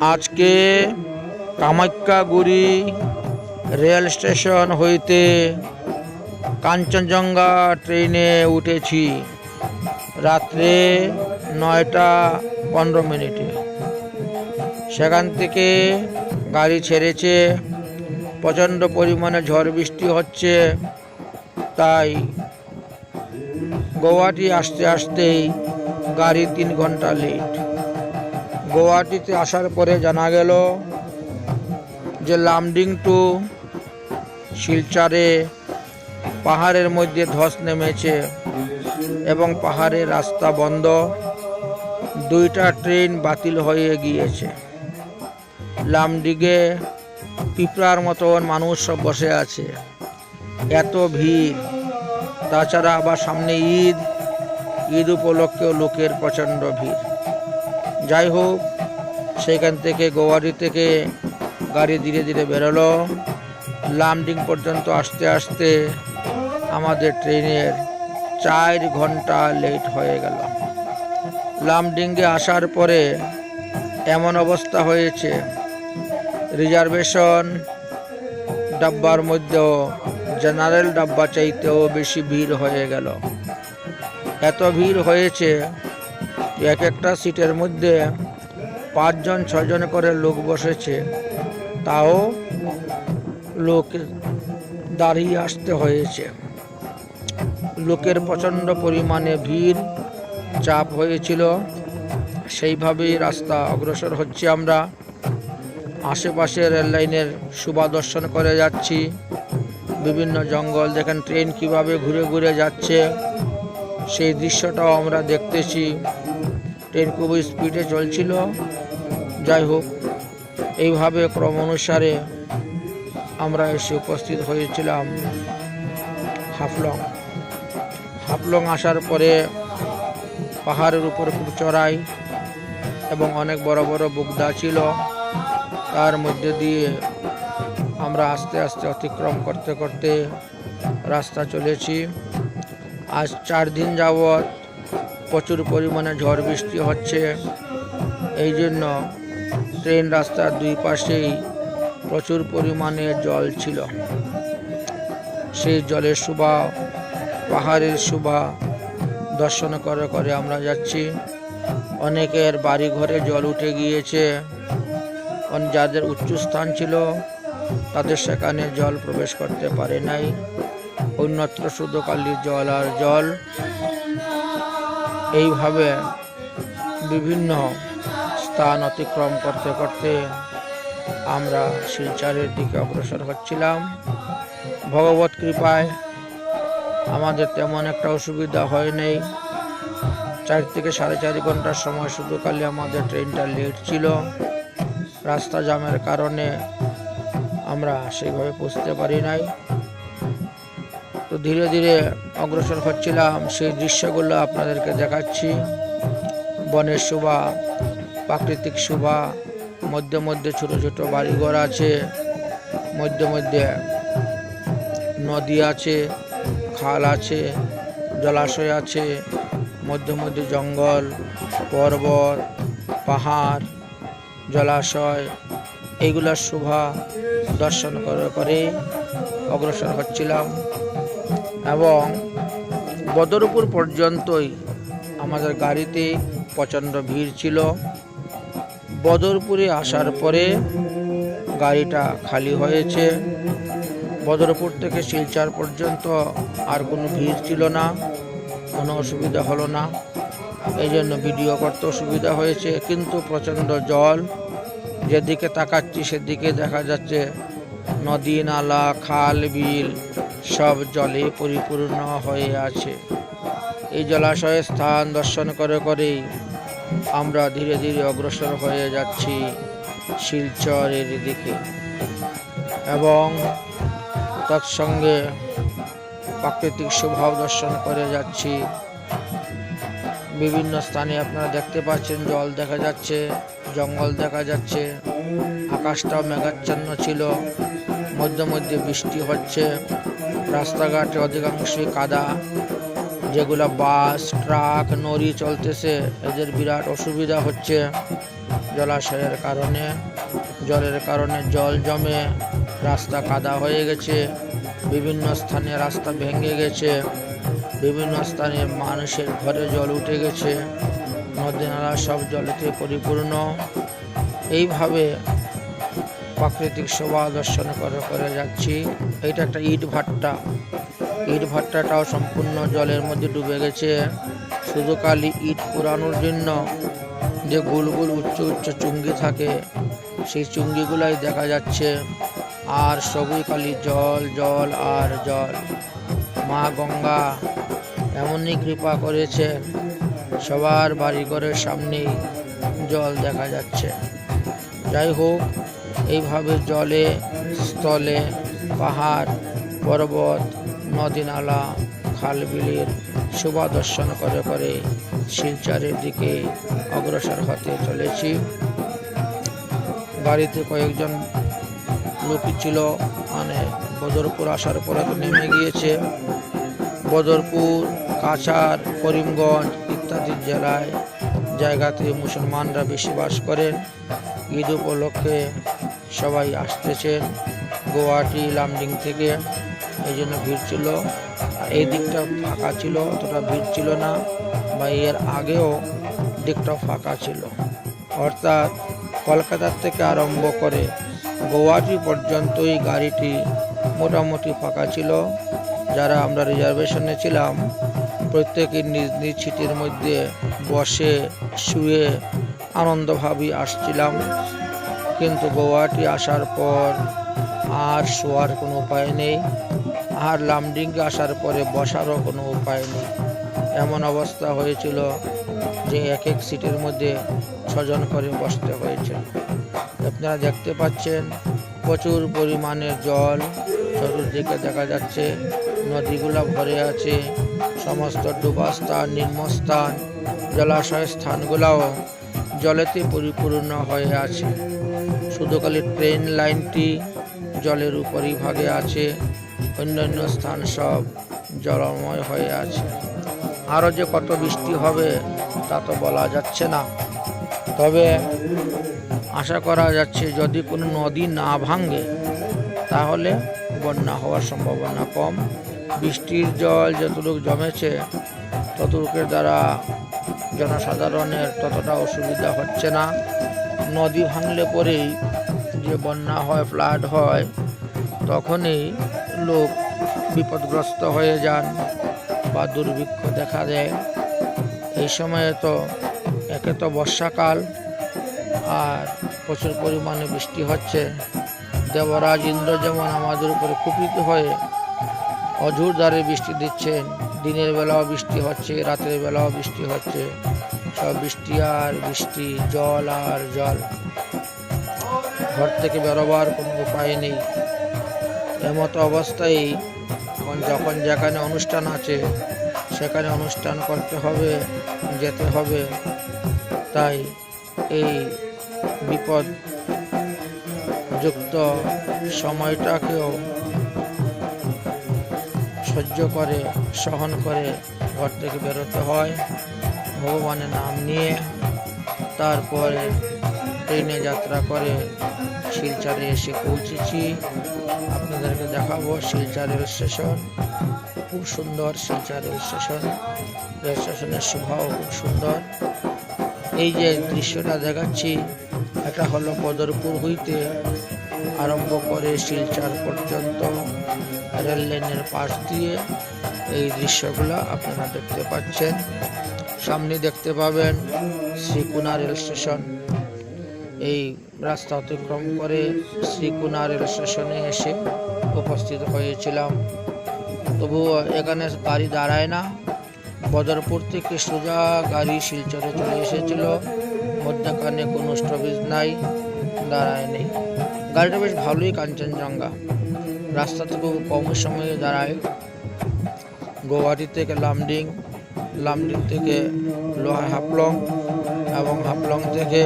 আজকে Kamakhyaguri rail station হইতে কাঞ্চনজঙ্ঘা ট্রেনে উঠেছি। রাত্রে নয়টা পনেরো মিনিটে। সেখান থেকে গাড়ি ছেড়েছে, প্রচণ্ড পরিমাণে ঝড় বৃষ্টি হচ্ছে, তাই গৌহাটি আসতে আসতেই গাড়ি তিন ঘণ্টা লেট গৌহাটিতে আসার পরে জানা গেল যে লামডিং টু শিলচারে পাহাড়ের মধ্যে ধস নেমেছে এবং পাহাড়ের রাস্তা বন্ধ। দুইটা ট্রেন বাতিল হয়ে গিয়েছে। লামডিগে পিঁপড়ার মতন মানুষ সব বসে আছে। এত ভিড়। তাছাড়া আবার সামনে ঈদ। ঈদ উপলক্ষেও লোকের প্রচণ্ড ভিড়। যাই হোক সেখান থেকে গোয়ারি থেকে গাড়ি ধীরে ধীরে বেরোলো। লামডিং পর্যন্ত আসতে আসতে আমাদের ট্রেনের চার ঘণ্টা লেট হয়ে গেল। লামডিংয়ে আসার পরে এমন অবস্থা হয়েছে রিজার্ভেশন ডাব্বার মধ্যেও জেনারেল ডাব্বা চাইতেও বেশি ভিড় হয়ে গেল। এত ভিড় হয়েছে এক একটা সিটের মধ্যে পাঁচজন ছজন করে লোক বসেছে। তাও লোক দাঁড়িয়ে আসতে হয়েছে। লোকের প্রচণ্ড পরিমাণে ভিড়, চাপ হয়েছিল। সেইভাবেই রাস্তা অগ্রসর হচ্ছে আমরা। আশেপাশে রেল লাইনের শোভা দর্শন করে যাচ্ছি। বিভিন্ন জঙ্গল, দেখেন ট্রেন কীভাবে ঘুরে ঘুরে যাচ্ছে। সেই দৃশ্যটাও আমরা দেখতেছি। ট্রেন খুব স্পিডে চলছিল। যাই হোক, এইভাবে ক্রম অনুসারে আমরা এসে উপস্থিত হয়েছিলাম হাফলং। হাফলং আসার পরে পাহাড়ের উপর খুব চড়াই এবং অনেক বড় বড় বুগদা ছিল। তার মধ্যে দিয়ে আমরা আস্তে আস্তে অতিক্রম করতে করতে রাস্তা চলেছি। আজ চার দিন যাবৎ প্রচুর পরিমাণে ঝড় বৃষ্টি হচ্ছে। এই জন্য ট্রেন রাস্তার দুই পাশেই প্রচুর পরিমাণে জল ছিল। সেই জলের শোভা, পাহাড়ের শোভা দর্শন করে করে আমরা যাচ্ছি। অনেকের বাড়ি ঘরে জল উঠে গিয়েছে। যাদের উচ্চ স্থান ছিল, তাদের সেখানে জল প্রবেশ করতে পারে নাই। অন্যত্র শুধু জল আর জল। এইভাবে বিভিন্ন স্থান অতিক্রম করতে করতে আমরা শিলচরের দিকে অগ্রসর হচ্ছিলাম। ভগবত কৃপায় আমাদের তেমন একটা অসুবিধা হয় নাই। চার থেকে সাড়ে চার ঘণ্টার সময় শুধু খালি আমাদের ট্রেনটা লেট ছিল। রাস্তা জামের কারণে আমরা সেইভাবে পৌঁছতে পারি নাই। তো ধীরে ধীরে অগ্রসর হচ্ছিলাম। সেই দৃশ্যগুলো আপনাদেরকে দেখাচ্ছি। বনের শোভা, প্রাকৃতিক শোভা, মধ্যে মধ্যে ছোট ছোট বাড়িঘর আছে, মধ্যে মধ্যে নদী আছে, খাল আছে, জলাশয় আছে, মধ্যে মধ্যে জঙ্গল, পর্বত, পাহাড়, জলাশয় এইগুলার শোভা দর্শন করে করে অগ্রসর হচ্ছিলাম। এবং বদরপুর পর্যন্তই আমাদের গাড়িতে প্রচণ্ড ভিড় ছিল। বদরপুরে আসার পরে গাড়িটা খালি হয়েছে। বদরপুর থেকে শিলচর পর্যন্ত আর কোনো ভিড় ছিল না, কোনো অসুবিধা হলো না। এই জন্য ভিডিও করতে অসুবিধা হয়েছে, কিন্তু প্রচণ্ড জল। যেদিকে তাকাচ্ছি সেদিকে দেখা যাচ্ছে নদী, নালা, খাল, বিল সব জলে পরিপূর্ণ হয়ে আছে। এই জলাশয়ের স্থান দর্শন করে করেই আমরা ধীরে ধীরে অগ্রসর হয়ে যাচ্ছি শিলচরের দিকে এবং তৎসঙ্গে প্রাকৃতিক স্বভাব দর্শন করে যাচ্ছি। বিভিন্ন স্থানে আপনারা দেখতে পাচ্ছেন, জল দেখা যাচ্ছে, জঙ্গল দেখা যাচ্ছে, আকাশটাও মেঘাচ্ছন্ন ছিল, মধ্যে মধ্যে বৃষ্টি হচ্ছে। রাস্তাঘাটে অধিকাংশই কাদা, যেগুলো বাস, ট্রাক, নড়ি চলতেছে। এদের বিরাট অসুবিধা হচ্ছে জলাশয়ের কারণে। জলের কারণে জল জমে, রাস্তা কাদা হয়ে গেছে, বিভিন্ন স্থানে রাস্তা ভেঙে গেছে, বিভিন্ন স্থানে মানুষের ঘরে জল উঠে গেছে নদী নালা সব জলেতে পরিপূর্ণ। এইভাবে প্রাকৃতিক শোভা দর্শন করে করে যাচ্ছি। এটা একটা ইট ভাট্টা। ইট ভাট্টাটাও সম্পূর্ণ জলের মধ্যে ডুবে গেছে। শুধু কালি ইট পোড়ানোর জন্য যে গোল গোল উচ্চ উচ্চ চুঙ্গি থাকে, সেই চুঙ্গিগুলাই দেখা যাচ্ছে। আর সবুজ কালি জল জল আর জল। মা গঙ্গা এমনই কৃপা করেছেন সবার বাড়িঘরের সামনেই জল দেখা যাচ্ছে। যাই হোক এইভাবে জলে, স্থলে, পাহাড়, পর্বত নদী নালা খাল বিলের শোভা দর্শন করে করে শিলচরের দিকে অগ্রসর হতে চলেছি। গাড়িতে কয়েকজন লোকই ছিল মানে বদরপুর আসার পরে তো নেমে গিয়েছে। বদরপুর, কাছাড়, করিমগঞ্জ ইত্যাদি জেলায় জায়গাতে মুসলমানরা বেশি বাস করেন। ঈদ উপলক্ষে সবাই আসতেছেন গুয়াহাটি, লামডিং থেকে। এই জন্য ভিড় ছিল। আর এই দিকটা ফাঁকা ছিল, অতটা ভিড় ছিল না, বা এর আগেও দিকটা ফাঁকা ছিল। অর্থাৎ কলকাতার থেকে আরম্ভ করে গুয়াহাটি পর্যন্তই গাড়িটি মোটামুটি ফাঁকা ছিল। যারা আমরা রিজার্ভেশনে ছিলাম প্রত্যেকে নিজ নিজ সিটের মধ্যে বসে, শুয়ে আনন্দভাবে আসছিলাম। কিন্তু গুয়াহাটি আসার পর আর শোয়ার কোনো উপায় নেই। আর লামডিংয়ে আসার পরে বসারও কোনো উপায় নেই। এমন অবস্থা হয়েছিল যে এক এক সিটের মধ্যে ছজন করে বসতে হয়েছে। আপনারা দেখতে পাচ্ছেন প্রচুর পরিমাণে জল। চতুর্দিকে দেখা যাচ্ছে নদীগুলো ভরে আছে। সমস্ত ডুবা স্থান নিম্নস্থান, জলাশয় স্থানগুলোও জলেতে পরিপূর্ণ হয়ে আছে। শুধু খালি ট্রেন লাইনটি জলের উপরই ভাগে আছে। অন্যান্য স্থান সব জলময় হয়ে আছে। আরও যে কত বৃষ্টি হবে, তা তো বলা যাচ্ছে না। তবে আশা করা যাচ্ছে, যদি কোনো নদী না ভাঙে, তাহলে বন্যা হওয়ার সম্ভাবনা কম। বৃষ্টির জল যতটুকু জমেছে, ততটুকের দ্বারা জনসাধারণের ততটা অসুবিধা হচ্ছে না। নদী ভাঙলে পরেই যে বন্যা হয়, ফ্লাড হয়, তখনই লোক বিপদগ্রস্ত হয়ে যান বা দুর্ভিক্ষ দেখা দেয়। এই সময়ে তো একে তো বর্ষাকাল আর প্রচুর পরিমাণে বৃষ্টি হচ্ছে। দেবরাজ ইন্দ্র যেমন আমাদের উপরে কুপিত হয়ে অঝুর দ্বারে বৃষ্টি দিচ্ছেন দিনের বেলাও বৃষ্টি হচ্ছে, রাতের বেলাও বৃষ্টি হচ্ছে। সব বৃষ্টি আর বৃষ্টি, জল আর জল। ঘর থেকে বেরোবার কোনো উপায় নেই। এমতো অবস্থায় যখন যেখানে অনুষ্ঠান আছে, সেখানে অনুষ্ঠান করতে হবে, যেতে হবে। তাই এই বিপদ যুক্ত সময়টাকেও সহ্য করে, সহন করে ঘর থেকে বেরোতে হয়। ভগবানের নাম নিয়ে তারপরে ট্রেনে যাত্রা করে শিলচরে এসে পৌঁছেছি। আপনাদেরকে দেখাবো শিলচর রেল স্টেশন। খুব সুন্দর শিলচর রেল স্টেশন। রেল স্টেশনের শোভাও খুব সুন্দর। এই যে দৃশ্যটা দেখাচ্ছি, এটা হলো বদরপুর হইতে আরম্ভ করে শিলচর পর্যন্ত। রেল লাইনের পাশ দিয়ে এই দৃশ্যগুলো আপনারা দেখতে পাচ্ছেন। সামনে দেখতে পাবেন শ্রীকুনা রেল স্টেশন এই রাস্তা অতিক্রম করে শ্রীকুনা রেল স্টেশনে এসে উপস্থিত হয়েছিলাম। তবুও এখানে গাড়ি দাঁড়ায় না। বদরপুর থেকে সোজা গাড়ি শিলচরে চলে এসেছিল। মধ্যখানে কোনো স্টপেজ নাই দাঁড়ায় নেই গাড়িটা বেশ ভালোই কাঞ্চনজঙ্ঘা। রাস্তা খুব কম সময়ে দাঁড়ায়। গুয়াহাটি থেকে লামডিং লামডিং থেকে হাফলং এবং হাফলং থেকে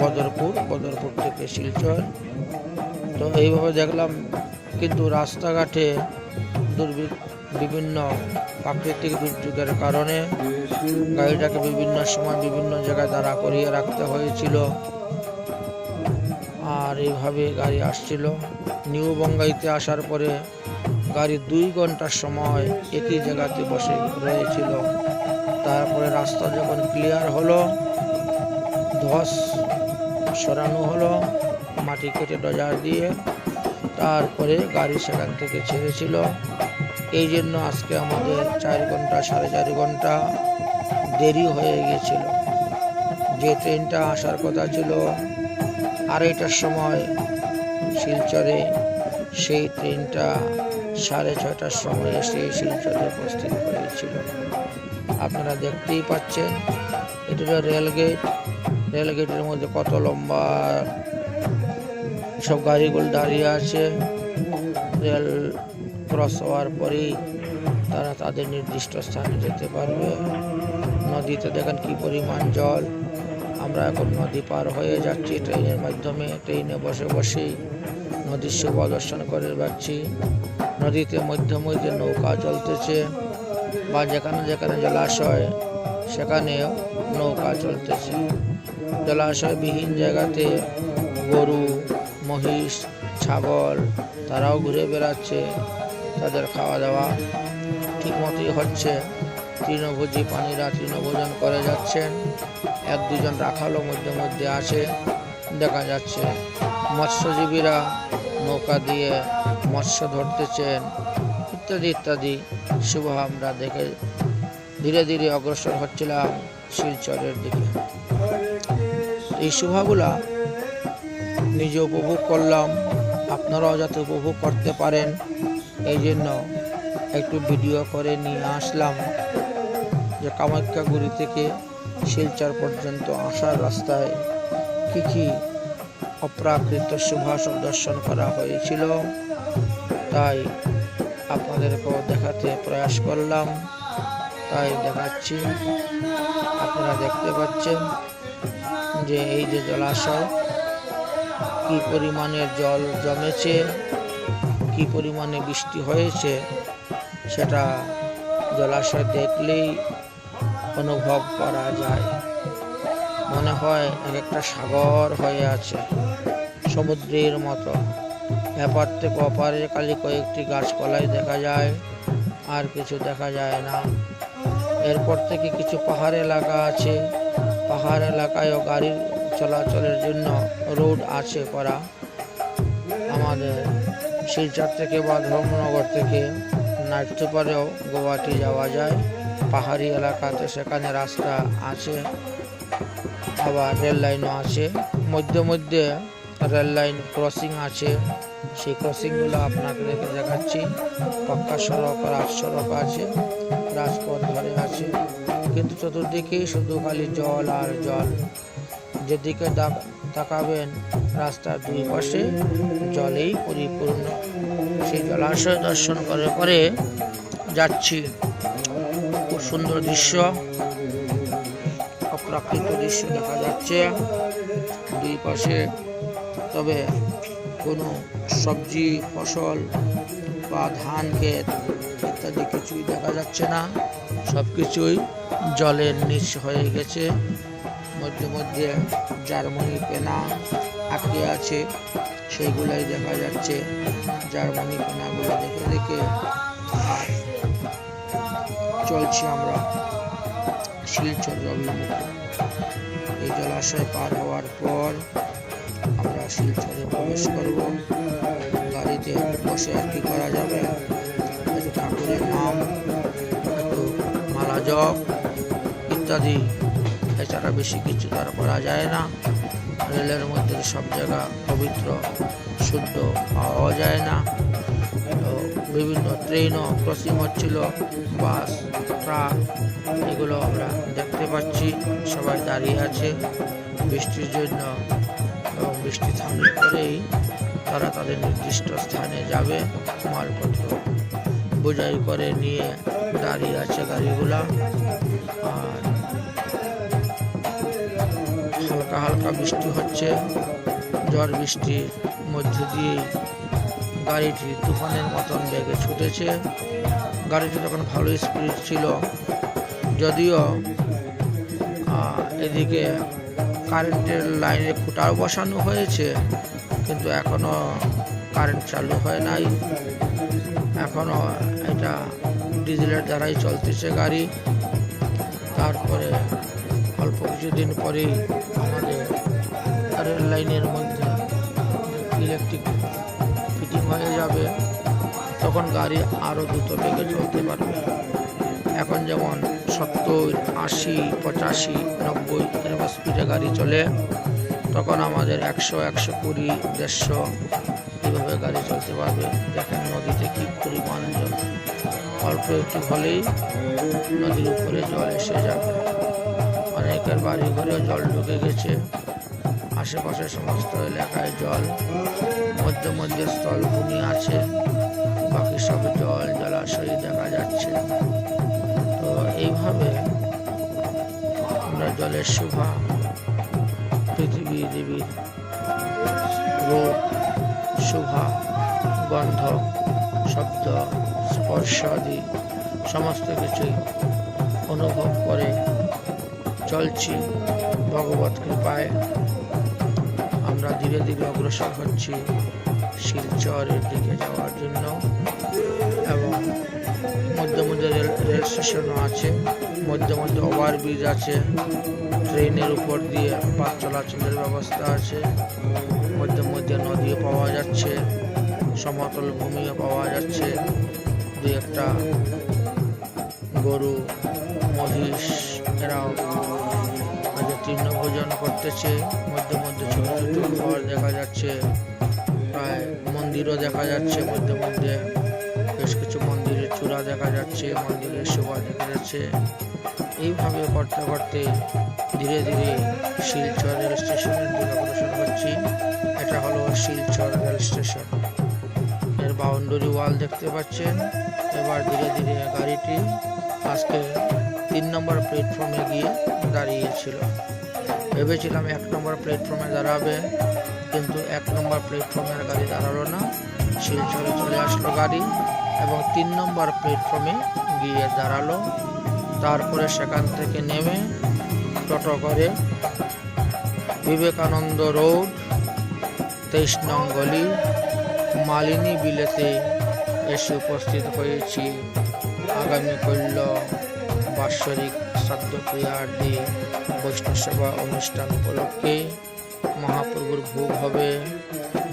বদরপুর বদরপুর থেকে শিলচর। তো এইভাবে দেখলাম কিন্তু রাস্তাঘাটে দুর্বি বিভিন্ন প্রাকৃতিক দুর্যোগের কারণে গাড়িটাকে বিভিন্ন সময় বিভিন্ন জায়গায় দাঁড়া করিয়ে রাখতে হয়েছিল। আর এইভাবে গাড়ি আসছিল। নিউ বঙ্গাইতে আসার পরে গাড়ি দুই ঘণ্টার সময় একই জায়গাতে বসে রয়েছিল। তারপরে রাস্তা যখন ক্লিয়ার হলো, ধস সরানো হলো, মাটি কেটে ডজার দিয়ে তারপরে গাড়ি সেখান থেকে ছেড়েছিল। এই জন্য আজকে আমাদের চার ঘণ্টা, সাড়ে চার ঘণ্টা দেরি হয়ে গেছিল। যে ট্রেনটা আসার কথা ছিল আড়াইটার সময় শিলচরে সেই ট্রেনটা সাড়ে ছটার সময় এসে শিলচরে উপস্থিত হয়েছিল। আপনারা দেখতেই পাচ্ছেন, এটা হলো রেলগেট। রেলগেটের মধ্যে কত লম্বা সব গাড়িগুলো দাঁড়িয়ে আছে। রেল ক্রস হওয়ার পরেই তারা তাদের নির্দিষ্ট স্থানে যেতে পারবে। নদীতে দেখেন কি পরিমাণ জল। আমরা এখন নদী পার হয়ে যাচ্ছি, ট্রেনের মাধ্যমে। ট্রেনে বসে বসেই নদীর শোভা দর্শন করে যাচ্ছি নদীতে মধ্যে মধ্যে নৌকা চলতেছে, বা যেখানে যেখানে জলাশয় সেখানেও নৌকা চলতেছে। জলাশয়বিহীন জায়গাতে গরু, মহিষ, ছাগল, তারাও ঘুরে বেড়াচ্ছে, তাদের খাওয়া দাওয়া ঠিক মতোই হচ্ছে। তৃণভোজী পানিরা তৃণভোজন করে যাচ্ছেন। এক দুজন রাখালও মধ্যে মধ্যে আছে, দেখা যাচ্ছে মৎস্যজীবীরা নৌকা দিয়ে মৎস্য ধরতেছেন, ইত্যাদি ইত্যাদি। শুভ, আমরা দেখে ধীরে ধীরে অগ্রসর হচ্ছিলাম শিলচরের দিকে। এই শোভাগুলা নিজে উপভোগ করলাম, আপনারাও যাতে উপভোগ করতে পারেন, এই জন্য একটু ভিডিও করে নিয়ে আসলাম। যে কামাখ্যাগুড়ি থেকে শিলচর পর্যন্ত আসার রাস্তায় কী কী অপ্রাকৃত শুভাসব দর্শন করা হয়েছিল, তাই আপনাদেরকেও দেখাতে প্রয়াস করলাম। তাই দেখাচ্ছি, আপনারা দেখতে পাচ্ছেন যে এই যে জলাশয়, কি পরিমাণের জল জমেছে, কি পরিমাণে বৃষ্টি হয়েছে, সেটা জলাশয় দেখলেই অনুভব করা যায়। মনে হয় এক একটা সাগর হয়ে আছে, সমুদ্রের মতো। এপার থেকে অপারে খালি কয়েকটি গাছপালাই দেখা যায়, আর কিছু দেখা যায় না। এরপর থেকে কিছু পাহাড় এলাকা আছে। পাহাড় এলাকায়ও গাড়ির চলাচলের জন্য রোড আছে করা। আমাদের শিলচর থেকে বা ধর্মনগর থেকে নাটতে পারেও গোয়াটি যাওয়া যায়। পাহাড়ি এলাকাতে সেখানে রাস্তা আছে, আবার রেল লাইনও আছে। মধ্যে মধ্যে রেল লাইন ক্রসিং আছে, সেই ক্রসিংগুলো দেখে দেখাচ্ছি। পাক্কা সড়ক রাজ সড়ক আছে, রাজপথ ধরে আছে। কিন্তু চতুর্দিকেই শুধু খালি জল আর জল। যেদিকে তাকাবেন রাস্তার দুই পাশে জলেই পরিপূর্ণ। সেই জলাশয় দর্শন করে করে যাচ্ছি। সুন্দর দৃশ্য। অপ্রাকৃত দৃশ্য দেখা যাচ্ছে। দুই পাশে তবে কোনো সবজি, ফসল বা ধান, ক্ষেত ইত্যাদি কিছুই দেখা যাচ্ছে না। সব কিছুই জলের নিচ হয়ে গেছে। মধ্যে মধ্যে জার্মানি পেনা আটকে আছে। সেইগুলাই দেখা যাচ্ছে। জার্মানি পেনাগুলো দেখে দেখে আর চলছি আমরা। শিলচর অভিমুখে এই জলাশয় পার হওয়ার পর আমরা শিলচরে প্রবেশ করব। গাড়িতে বসে আর কি করা যাবে? ঠাকুরের নাম মালা জপ ইত্যাদি। এছাড়া বেশি কিছু তার করা যায় না। রেলের মধ্যে সব জায়গা পবিত্র, শুদ্ধ, পাওয়া যায় না। বিভিন্ন ট্রেনও ক্রসিং হচ্ছিল বাস ট্রাক এগুলো আমরা দেখতে পাচ্ছি। সবাই দাঁড়িয়ে আছে বৃষ্টির জন্য এবং বৃষ্টি থামলে পরেই তারা তাদের নির্দিষ্ট স্থানে যাবে। মালপত্র বোঝাই করে নিয়ে দাঁড়িয়ে আছে গাড়িগুলা। আর হালকা হালকা বৃষ্টি হচ্ছে। ঝড় বৃষ্টির মধ্যে দিয়েই গাড়িটি তুফানের মতন বেগে ছুটেছে। গাড়িটি তখন ভালো স্পিড ছিল। যদিও এদিকে কারেন্টের লাইনে খুঁটাও বসানো হয়েছে, কিন্তু এখনও কারেন্ট চালু হয় নাই। এখনও এটা ডিজেলের দ্বারাই চলতেছে গাড়ি। তারপরে অল্প কিছুদিন পরেই আমাদের রেল লাইনের মধ্যে ইলেকট্রিক হয়ে যাবে, তখন গাড়ি আরও দ্রুত বেগে চলতে পারবে। এখন যেমন সত্তর, আশি, পঁচাশি, নব্বই এরকম স্পিডে গাড়ি চলে, তখন আমাদের একশো একশো কুড়ি, দেড়শো এভাবে গাড়ি চলতে পারবে। দেখেন নদীতে কি পরিমাণ জল। অল্প একটু হলেই নদীর উপরে জল এসে যাবে। অনেকের বাড়ি ঘরেও জল ঢুকে গেছে। আশেপাশে সমস্ত এলাকায় জল, মধ্যে মধ্যে স্থলভূমি আছে। বাকি সব জল জলাশয় দেখা যাচ্ছে। তো এইভাবে আমরা জলের শোভা পৃথিবী দেবীর রূপ, শোভা, গন্ধ, শব্দ, স্পর্শ আদি সমস্ত কিছুই অনুভব করে চলছি। ভগবত কৃপায় আমরা ধীরে ধীরে অগ্রসর হচ্ছি শিলচরের দিকে যাওয়ার জন্য এবং মধ্যে মধ্যে রেল রেল স্টেশনও আছে। মধ্যে মধ্যে ওভারব্রিজ আছে। ট্রেনের উপর দিয়ে বাস চলাচলের ব্যবস্থা আছে। মধ্যে মধ্যে নদীও পাওয়া যাচ্ছে। সমতল ভূমিও পাওয়া যাচ্ছে। দু একটা গরু, মহিষ, এরাও আজকে তৃণ ভোজন করতেছে, মধ্যে মধ্যে ছোট ছোট ঘর দেখা যাচ্ছে, প্রায় মন্দিরও দেখা যাচ্ছে, মধ্যে মধ্যে বেশ কিছু মন্দিরের চূড়া দেখা যাচ্ছে, মন্দিরের শোভা দেখা যাচ্ছে। এইভাবে করতে করতে ধীরে ধীরে শিলচর রেল স্টেশনের দিকে অগ্রসর হচ্ছি এটা হলো শিলচর রেল স্টেশন। এর বাউন্ডারি ওয়াল দেখতে পাচ্ছেন। এবার ধীরে ধীরে গাড়িটি আজকে তিন নম্বর প্ল্যাটফর্মে গিয়ে দাঁড়িয়েছিল। ভেবেছিলাম এক নম্বর প্ল্যাটফর্মে দাঁড়াবে, কিন্তু এক নম্বর প্ল্যাটফর্মের গাড়ি দাঁড়াল না। শিলচরে চলে আসলো গাড়ি এবং তিন নম্বর প্ল্যাটফর্মে গিয়ে দাঁড়াল। তারপরে সেখান থেকে নেমে টোটো করে বিবেকানন্দ রোড, তেইশ নং গলি, মালিনী বিলেতে এসে উপস্থিত হয়েছি। আগামী কল্য বাৎসরিক শ্রাদ্ধ ক্রিয়ার্থী বৈষ্ণব সেবা অনুষ্ঠান উপলক্ষে মহাপ্রভুর ভোগ হবে,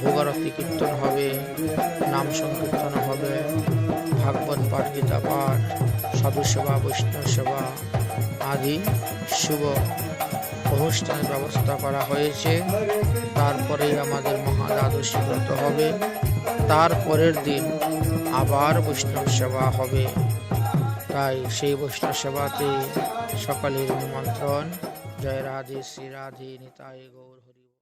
ভোগারতি কীর্তন হবে, নাম সংকীর্তন হবে, ভাগবত পাঠ, গীতা পাঠ, সাধু সেবা, বৈষ্ণব সেবা আদি শুভ অনুষ্ঠানের ব্যবস্থা করা হয়েছে। তারপরেই আমাদের মহাদ্বাদশী ব্রত হবে। তারপরের দিন আবার বৈষ্ণব সেবা হবে। তাই সেই বৈষ্ণব সেবাতে সকলের নিমন্ত্রণ। জয় রাধে শ্রী রাধে নিতাই গৌর।